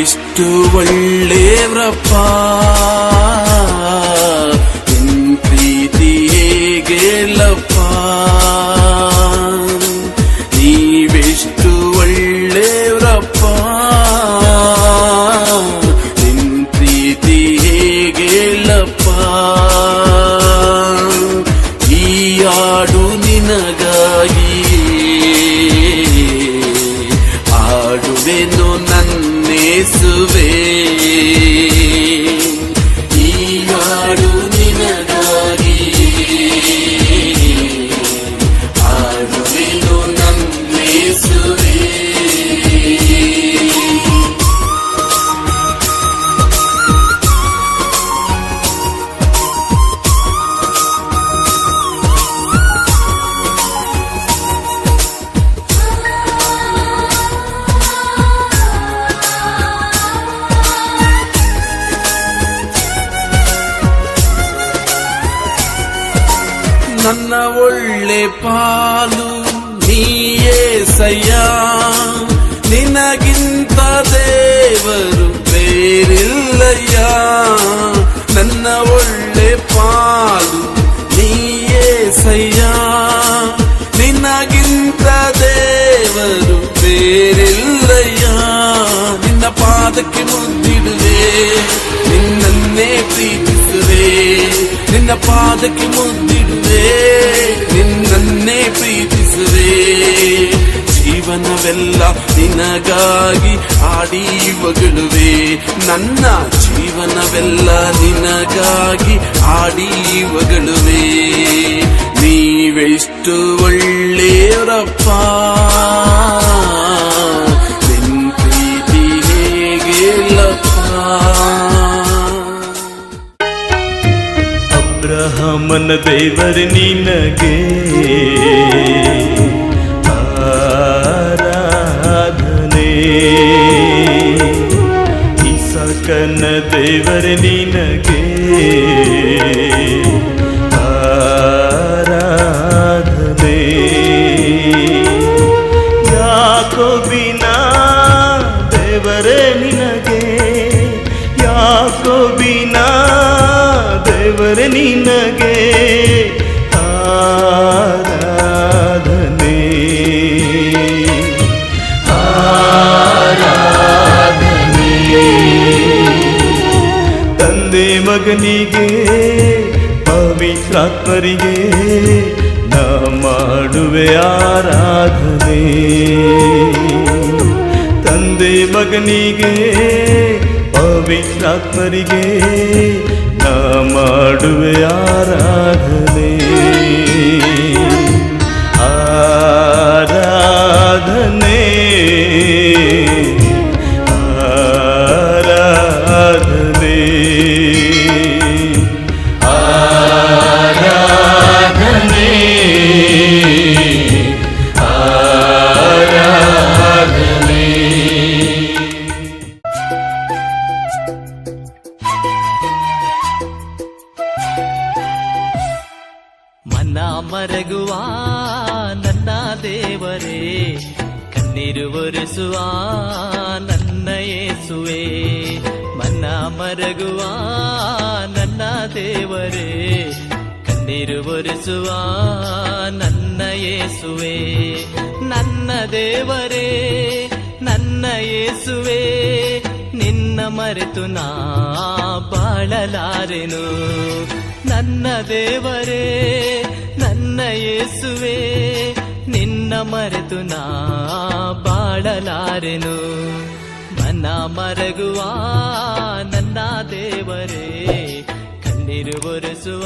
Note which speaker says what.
Speaker 1: ನೀವೆಷ್ಟು ಒಳ್ಳೆಯವ್ರಪ್ಪ ನಿನ್ ಪ್ರೀತಿ ಹೇಗೆಲ್ಲಪ್ಪ ನೀವೆಷ್ಟು ಒಳ್ಳೆಯವ್ರಪ್ಪ ನಿನ್ ಪ್ರೀತಿ ಹೇಗೆಲ್ಲಪ್ಪ ಈ ಹಾಡು ನಿನಗಾಗಿ ಆಡುವೆನು ver. ನನ್ನ ಒಳ್ಳೆ ಪಾಲು ನೀಯೇ ಸಯ್ಯ ನಿನಗಿಂತ ದೇವರು ಬೇರಿಲ್ಲಯ್ಯ ನನ್ನ ಒಳ್ಳೆ ಪಾಲು ನೀಯೇ ಸಯ್ಯ ನಿನಗಿಂತ ದೇವರು ಬೇರಿಲ್ಲಯ್ಯ ನಿನ್ನ ಪಾದಕ್ಕೆ ಮುದ್ದಿಡುವೆ ನಿನ್ನನ್ನೇ ಪ್ರೀತಿಸುವೆ ನಿನ್ನ ಪಾದಕ್ಕೆ ಮುದ್ದಿಡುವೆ ನಿನ್ನನ್ನೇ ಪ್ರೀತಿಸುವೆ. ಜೀವನವೆಲ್ಲ ನಿನಗಾಗಿ ಆಡಿ ಒಗಳುವೆ ನನ್ನ ಜೀವನವೆಲ್ಲ ನಿನಗಾಗಿ ಆಡಿ ಒಗಳುವೆ ನೀವೆಷ್ಟು ಒಳ್ಳೆಯವರಪ್ಪ.
Speaker 2: ಅಬ್ರಹಮನ ದೇವರ ನಿನಗೆ ಆರಾಧನೆ ಇಸಕನ ದೇವರ ನಿನಗೆ ಆರಾಧನೆ ಯಾಕೋಬಿನ ದೇವರೇ ನಿನಗೆ ಯಾಕೋಬಿನ ದೇವರ ನಿನಗೆ ಆರಾಧನೆ. ಆರಾಧನೆ. ತಂದೆ ಮಗನಿಗೆ ಪವಿತ್ರಾತ್ಮರಿಗೆ ನಾ ಮಾಡುವೆ ಆರಾಧನೆ. ತಂದೆ ಮಗನಿಗೆ ಪವಿತ್ರಾತ್ಮರಿಗೆ ನಾ ಮಾಡುವೆ ಆರಾಧನೆ ಆರಾಧನೆ
Speaker 3: ಮನ ಮರಗುವ ನನ್ನ ದೇವರೇ, ಕಣ್ಣೀರು ಒರೆಸುವ ನನ್ನ ಏಸುವೆ ಮನ್ನ ಮರಗುವ ನನ್ನ ದೇವರೇ, ಕಣ್ಣೀರು ಒರೆಸುವ ನನ್ನ ಏಸುವೆ ನನ್ನ ದೇವರೇ, ನನ್ನ ಏಸುವೆ ನಿನ್ನ ಮರೆತು ನಾ ಬಾಳಲಾರೆನು. ನನ್ನ ದೇವರೇ ನನ್ನ ಯೇಸುವೆ ನಿನ್ನ ಮರೆತು ನಾ ಬಾಳಲಾರೆನು. ಮನ ಮರಗುವ ನನ್ನ ದೇವರೇ ಕಣ್ಣೀರು ಒರೆಸುವ